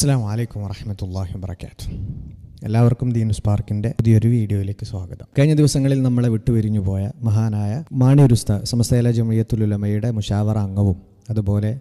അസ്സാം വലൈക്കും വറഹമത്തല്ലാഹി വാബർക്കാത്തു എല്ലാവർക്കും ദീൻ സ്പാർക്കിന്റെ പുതിയൊരു വീഡിയോയിലേക്ക് സ്വാഗതം. കഴിഞ്ഞ ദിവസങ്ങളിൽ നമ്മളെ വിട്ടുപിരിഞ്ഞു പോയ മഹാനായ മാണിയുരുസ്ത സമസ്തല ജമിയത്തുലുലമയുടെ മുഷാവറ അംഗവും അതുപോലെ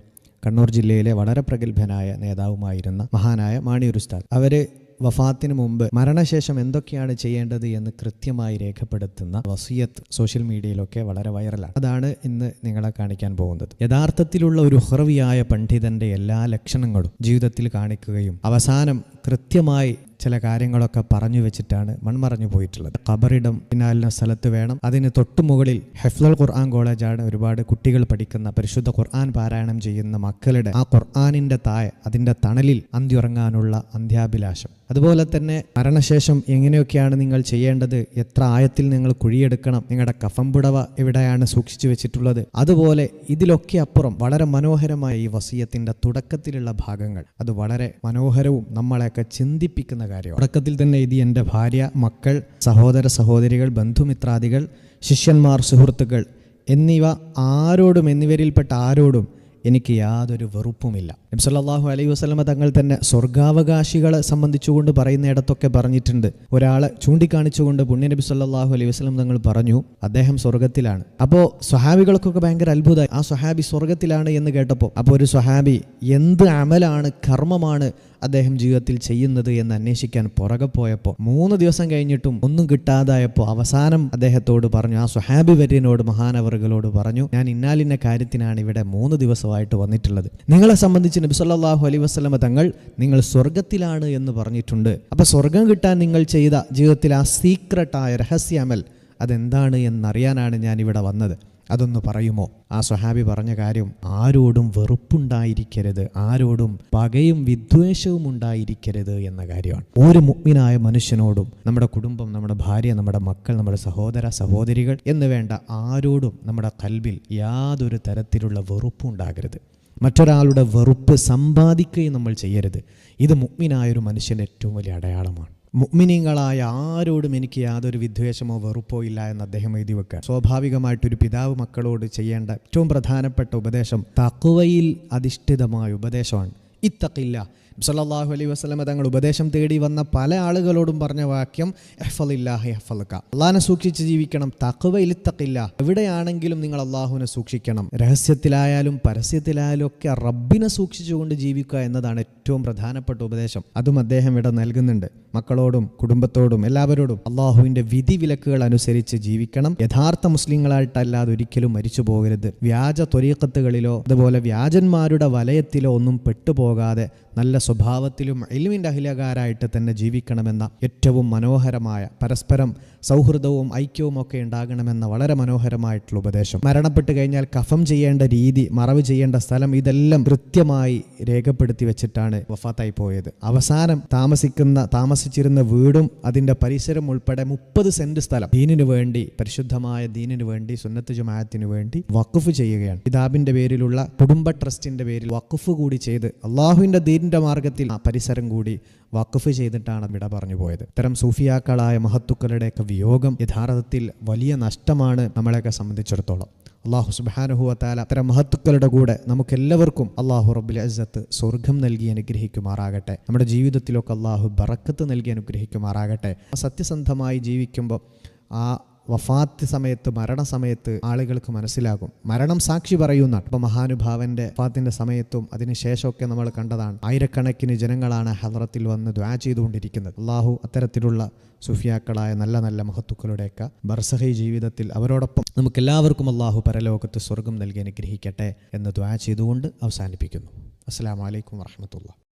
കണ്ണൂർ ജില്ലയിലെ വളരെ പ്രഗത്ഭനായ നേതാവുമായിരുന്ന മഹാനായ മാണി മാണിയുരുസ്താദ് അവർ വഫാത്തിന് മുമ്പ് മരണശേഷം എന്തൊക്കെയാണ് ചെയ്യേണ്ടത് എന്ന് കൃത്യമായി രേഖപ്പെടുത്തുന്ന വസിയത്ത് സോഷ്യൽ മീഡിയയിലൊക്കെ വളരെ വൈറലാണ്. അതാണ് ഇന്ന് നിങ്ങളെ കാണിക്കാൻ പോകുന്നത്. യഥാർത്ഥത്തിലുള്ള ഒരു ഹുറവിയായ പണ്ഡിതന്റെ എല്ലാ ലക്ഷണങ്ങളും ജീവിതത്തിൽ കാണിക്കുകയും അവസാനം കൃത്യമായി ചില കാര്യങ്ങളൊക്കെ പറഞ്ഞു വെച്ചിട്ടാണ് മൺമറഞ്ഞു പോയിട്ടുള്ളത്. ഖബറിടം പിന്നാലിന സ്ഥലത്ത് വേണം. അതിന് തൊട്ടു മുകളിൽ ഹെഫ്ലൽ ഖുർആൻ കോളേജാണ് ഒരുപാട് കുട്ടികൾ പഠിക്കുന്ന പരിശുദ്ധ ഖുർആൻ പാരായണം ചെയ്യുന്ന മക്കളുടെ ആ ഖുർആാനിന്റെ താഴെ അതിന്റെ തണലിൽ അന്ത്യുറങ്ങാനുള്ള അന്ത്യാഭിലാഷം. അതുപോലെ തന്നെ മരണശേഷം എങ്ങനെയൊക്കെയാണ് നിങ്ങൾ ചെയ്യേണ്ടത്? എത്ര ആയത്തിൽ നിങ്ങൾ കുഴിയെടുക്കണം? നിങ്ങളുടെ കഫംപുടവ എവിടെയാണ് സൂക്ഷിച്ചു വെച്ചിട്ടുള്ളത്? അതുപോലെ ഇതിലൊക്കെ അപ്പുറം വളരെ മനോഹരമായ ഈ വസീയത്തിന്റെ തുടക്കത്തിലുള്ള ഭാഗങ്ങൾ. അത് വളരെ മനോഹരവും നമ്മളെയൊക്കെ ചിന്തിപ്പിക്കുന്ന കാര്യമാണ്. തുടക്കത്തിൽ തന്നെ ഇത് എന്റെ ഭാര്യ മക്കൾ സഹോദര സഹോദരികൾ ബന്ധുമിത്രാദികൾ ശിഷ്യന്മാർ സുഹൃത്തുക്കൾ എന്നിവ ആരോടും എന്നിവരിൽപ്പെട്ട ആരോടും എനിക്ക് യാതൊരു വെറുപ്പുമില്ല. നബ്സല്ലാഹു അലൈഹി വസ്ലമ തങ്ങൾ തന്നെ സ്വർഗാവകാശികളെ സംബന്ധിച്ചുകൊണ്ട് പറയുന്നിടത്തൊക്കെ പറഞ്ഞിട്ടുണ്ട്. ഒരാളെ ചൂണ്ടിക്കാണിച്ചുകൊണ്ട് പുണ്യ നബി സല്ലാഹു അലൈഹി വസ്ലം തങ്ങൾ പറഞ്ഞു അദ്ദേഹം സ്വർഗത്തിലാണ്. അപ്പോൾ സ്വഹാബികൾക്കൊക്കെ ഭയങ്കര അത്ഭുതമായി. ആ സ്വഹാബി സ്വർഗത്തിലാണ് എന്ന് കേട്ടപ്പോൾ അപ്പോൾ ഒരു സ്വഹാബി എന്ത് അമലാണ് കർമ്മമാണ് അദ്ദേഹം ജീവിതത്തിൽ ചെയ്യുന്നത് എന്ന് അന്വേഷിക്കാൻ പുറകെ പോയപ്പോൾ മൂന്ന് ദിവസം കഴിഞ്ഞിട്ടും ഒന്നും കിട്ടാതായപ്പോൾ അവസാനം അദ്ദേഹത്തോട് പറഞ്ഞു ആ സ്വഹാബി വര്യനോട് മഹാനവറുകളോട് പറഞ്ഞു ഞാൻ ഇന്നാലിന്ന കാര്യത്തിനാണ് ഇവിടെ മൂന്ന് ദിവസമായിട്ട് വന്നിട്ടുള്ളത്. നിങ്ങളെ സംബന്ധിച്ച് നബി നബിസല്ലാഹു അലൈ വസ്ലമ തങ്ങൾ നിങ്ങൾ സ്വർഗത്തിലാണ് എന്ന് പറഞ്ഞിട്ടുണ്ട്. അപ്പൊ സ്വർഗം കിട്ടാൻ നിങ്ങൾ ചെയ്ത ജീവിതത്തിൽ ആ സീക്രട്ടായ രഹസ്യമൽ അതെന്താണ് എന്നറിയാനാണ് ഞാൻ ഇവിടെ വന്നത്. അതൊന്ന് പറയുമോ? ആ സ്വഹാബി പറഞ്ഞ കാര്യം ആരോടും വെറുപ്പുണ്ടായിരിക്കരുത് ആരോടും പകയും വിദ്വേഷവും ഉണ്ടായിരിക്കരുത് എന്ന കാര്യമാണ്. ഒരു മുഗ്മിനായ മനുഷ്യനോടും നമ്മുടെ കുടുംബം നമ്മുടെ ഭാര്യ നമ്മുടെ മക്കൾ നമ്മുടെ സഹോദര സഹോദരികൾ എന്ന് വേണ്ട ആരോടും നമ്മുടെ കൽബിൽ യാതൊരു തരത്തിലുള്ള വെറുപ്പും ഉണ്ടാകരുത് മറ്റൊരാളുടെ വെറുപ്പ് സമ്പാദിക്കുകയും നമ്മൾ ചെയ്യരുത്. ഇത് മുഗ്മിനായൊരു മനുഷ്യന്റെ ഏറ്റവും വലിയ അടയാളമാണ്. മുഗ്മിനീങ്ങളായ ആരോടും എനിക്ക് യാതൊരു വിദ്വേഷമോ വെറുപ്പോ ഇല്ല എന്ന് അദ്ദേഹം എഴുതി വെക്കുക സ്വാഭാവികമായിട്ടൊരു പിതാവ് മക്കളോട് ചെയ്യേണ്ട ഏറ്റവും പ്രധാനപ്പെട്ട ഉപദേശം തക്കുവയിൽ അധിഷ്ഠിതമായ ഉപദേശമാണ്. ഇത്തക്കില്ല സല്ലാഹു അലൈ വസ്ലമ തങ്ങൾ ഉപദേശം തേടി വന്ന പല ആളുകളോടും പറഞ്ഞ വാക്യം എഹ്ഫലില്ലാഹി എഹ്ഫൽക്ക അള്ളാഹിനെ സൂക്ഷിച്ച് ജീവിക്കണം. തക്കവ ഇലിത്തക്കില്ല എവിടെയാണെങ്കിലും നിങ്ങൾ അള്ളാഹുവിനെ സൂക്ഷിക്കണം. രഹസ്യത്തിലായാലും പരസ്യത്തിലായാലും ഒക്കെ റബ്ബിനെ സൂക്ഷിച്ചുകൊണ്ട് ജീവിക്കുക എന്നതാണ് ഏറ്റവും പ്രധാനപ്പെട്ട ഉപദേശം. അതും അദ്ദേഹം ഇവിടെ നൽകുന്നുണ്ട്. മക്കളോടും കുടുംബത്തോടും എല്ലാവരോടും അള്ളാഹുവിന്റെ വിധി വിലക്കുകൾ അനുസരിച്ച് ജീവിക്കണം. യഥാർത്ഥ മുസ്ലിങ്ങളായിട്ടല്ലാതെ ഒരിക്കലും മരിച്ചു പോകരുത്. വ്യാജ ത്വരീക്കത്തുകളിലോ അതുപോലെ വ്യാജന്മാരുടെ വലയത്തിലോ ഒന്നും പെട്ടുപോകാതെ നല്ല സ്വഭാവത്തിലും എലിമിന്റെ അഹിലകാരായിട്ട് തന്നെ ജീവിക്കണമെന്ന ഏറ്റവും മനോഹരമായ പരസ്പരം സൗഹൃദവും ഐക്യവും ഒക്കെ ഉണ്ടാകണമെന്ന വളരെ മനോഹരമായിട്ടുള്ള ഉപദേശം. മരണപ്പെട്ട് കഴിഞ്ഞാൽ കഫം ചെയ്യേണ്ട രീതി മറവ് ചെയ്യേണ്ട സ്ഥലം ഇതെല്ലാം കൃത്യമായി രേഖപ്പെടുത്തി വെച്ചിട്ടാണ് വഫാത്തായി പോയത്. അവസാനം താമസിക്കുന്ന താമസിച്ചിരുന്ന വീടും അതിന്റെ പരിസരം ഉൾപ്പെടെ മുപ്പത് സെന്റ് സ്ഥലം ദീനിനു വേണ്ടി പരിശുദ്ധമായ ദീനിനു വേണ്ടി സുന്നത്ത് ജമാഅത്തിന് വേണ്ടി വഖഫ് ചെയ്യുകയാണ്. പിതാബിന്റെ പേരിലുള്ള കുടുംബ ട്രസ്റ്റിന്റെ പേരിൽ വഖഫ് കൂടി ചെയ്ത് അള്ളാഹുവിന്റെ ദീനിന്റെ മാർഗത്തിൽ ആ പരിസരം കൂടി വഖഫ് ചെയ്തിട്ടാണ് വിട പറഞ്ഞു പോയത്. ഇത്തരം സൂഫിയാക്കളായ മഹത്തുക്കളുടെയൊക്കെ വിയോഗം യഥാർത്ഥത്തിൽ വലിയ നഷ്ടമാണ് നമ്മളെയൊക്കെ സംബന്ധിച്ചിടത്തോളം. അള്ളാഹു സുബാനുഹുവത്താല ഇത്തരം മഹത്തുക്കളുടെ കൂടെ നമുക്കെല്ലാവർക്കും അള്ളാഹു റബ്ബുൽ അസത്ത് സ്വർഗം നൽകി അനുഗ്രഹിക്കുമാറാകട്ടെ. നമ്മുടെ ജീവിതത്തിലൊക്കെ അള്ളാഹു ബറക്കത്ത് നൽകി അനുഗ്രഹിക്കുമാറാകട്ടെ. സത്യസന്ധമായി ജീവിക്കുമ്പോൾ ആ വഫാത്ത് സമയത്ത് മരണസമയത്ത് ആളുകൾക്ക് മനസ്സിലാകും. മരണം സാക്ഷി പറയുന്ന ഇപ്പൊ മഹാനുഭാവന്റെ വഫാത്തിന്റെ സമയത്തും അതിനുശേഷമൊക്കെ നമ്മൾ കണ്ടതാണ്. ആയിരക്കണക്കിന് ജനങ്ങളാണ് ഹദ്രത്തിൽ വന്ന് ദ്വാ ചെയ്തുകൊണ്ടിരിക്കുന്നത്. അള്ളാഹു അത്തരത്തിലുള്ള സുഫിയാക്കളായ നല്ല നല്ല മഹത്തുക്കളുടെയൊക്കെ ബർസഹി ജീവിതത്തിൽ അവരോടൊപ്പം നമുക്ക് എല്ലാവർക്കും അള്ളാഹു പരലോകത്ത് സ്വർഗം നൽകി അനുഗ്രഹിക്കട്ടെ എന്ന് ദ്വാ ചെയ്തുകൊണ്ട് അവസാനിപ്പിക്കുന്നു. അസ്സാം വലൈക്കും വാഹമത്തുള്ള